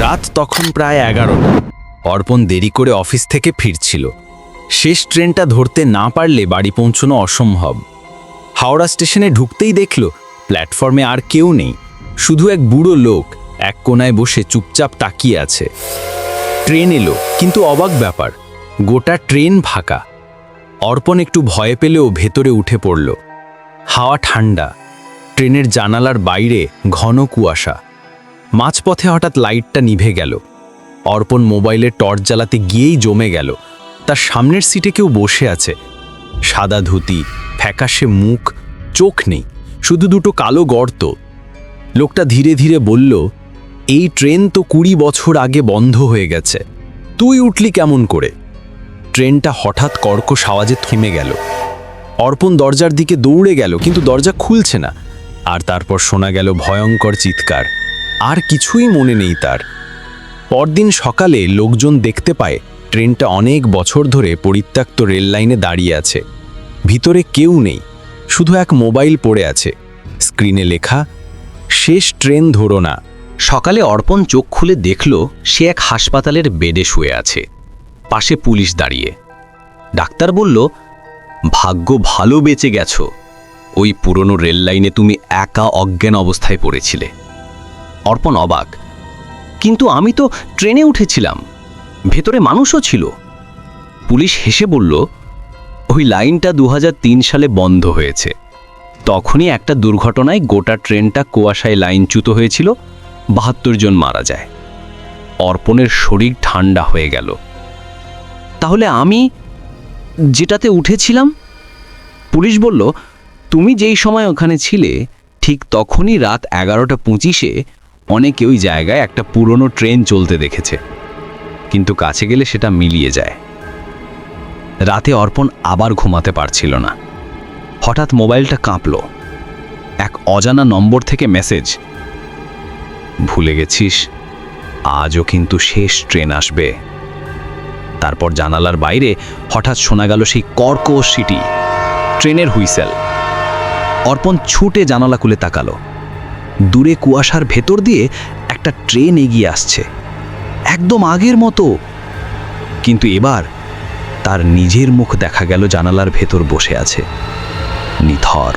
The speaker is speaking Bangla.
রাত তখন প্রায় এগারোটা। অর্পণ দেরি করে অফিস থেকে ফিরছিল। শেষ ট্রেনটা ধরতে না পারলে বাড়ি পৌঁছনো অসম্ভব। হাওড়া স্টেশনে ঢুকতেই দেখল, প্ল্যাটফর্মে আর কেউ নেই। শুধু এক বুড়ো লোক, এক কোনায় বসে চুপচাপ তাকিয়ে আছে। ট্রেন এলো, কিন্তু অবাক ব্যাপার, গোটা ট্রেন ফাঁকা। অর্পণ একটু ভয়ে পেলেও ভেতরে উঠে পড়ল। হাওয়া ঠান্ডা। ট্রেনের জানালার বাইরে ঘন কুয়াশা। মাঝপথে হঠাৎ লাইটটা নিভে গেল। অর্পণ মোবাইলে টর্চ জ্বালাতে গিয়েই জমে গেল। তার সামনের সিটে কেউ বসে আছে। সাদা ধুতি, ফ্যাকাশে মুখ, চোখ নেই, শুধু দুটো কালো গর্ত। লোকটা ধীরে ধীরে বলল, এই ট্রেন তো কুড়ি বছর আগে বন্ধ হয়ে গেছে। তুই উঠলি কেমন করে? ট্রেনটা হঠাৎ কর্কশ আওয়াজে থেমে গেল। অর্পণ দরজার দিকে দৌড়ে গেল, কিন্তু দরজা খুলছে না। আর তারপর শোনা গেল ভয়ঙ্কর চিৎকার। আর কিছুই মনে নেই তার। পরদিন সকালে লোকজন দেখতে পায়, ট্রেনটা অনেক বছর ধরে পরিত্যক্ত রেল লাইনে দাঁড়িয়ে আছে। ভিতরে কেউ নেই, শুধু এক মোবাইল পড়ে আছে। স্ক্রিনে লেখা, শেষ ট্রেন ধরো না। সকালে অর্পণ চোখ খুলে দেখল, সে এক হাসপাতালের বেডে শুয়ে আছে। পাশে পুলিশ দাঁড়িয়ে। ডাক্তার বলল, ভাগ্য ভালো বেঁচে গেছো। ওই পুরনো রেল লাইনে তুমি একা অজ্ঞান অবস্থায় পড়েছিলে। অর্পণ অবাক। কিন্তু আমি তো ট্রেনে উঠেছিলাম, ভেতরে মানুষও ছিল। পুলিশ হেসে বলল, ওই লাইনটা দু হাজার তিন সালে বন্ধ হয়েছে। তখনই একটা দুর্ঘটনায় গোটা ট্রেনটা কুয়াশায় লাইনচ্যুত হয়েছিল, বাহাত্তর জন মারা যায়। অর্পণের শরীর ঠান্ডা হয়ে গেল। তাহলে আমি যেটাতে উঠেছিলাম? পুলিশ বলল, তুমি যেই সময় ওখানে ছিলে, ঠিক তখনই রাত এগারোটা পঁচিশে অনেকে ওই জায়গায় একটা পুরনো ট্রেন চলতে দেখেছে, কিন্তু কাছে গেলে সেটা মিলিয়ে যায়। রাতে অর্পণ আবার ঘুমাতে পারছিল না। হঠাৎ মোবাইলটা কাঁপল। এক অজানা নম্বর থেকে মেসেজ, ভুলে গেছিস? আজও কিন্তু শেষ ট্রেন আসবে। তারপর জানালার বাইরে হঠাৎ শোনা গেল সেই কর্কশ সিটি, ট্রেনের হুইসেল। অর্পণ ছুটে জানালা খুলে তাকালো। দূরে কুয়াশার ভেতর দিয়ে একটা ট্রেন এগিয়ে আসছে। একদম আগের মতো। কিন্তু এবার তার নিজের মুখ দেখা গেল জানালার ভেতর বসে আছে। নিথর।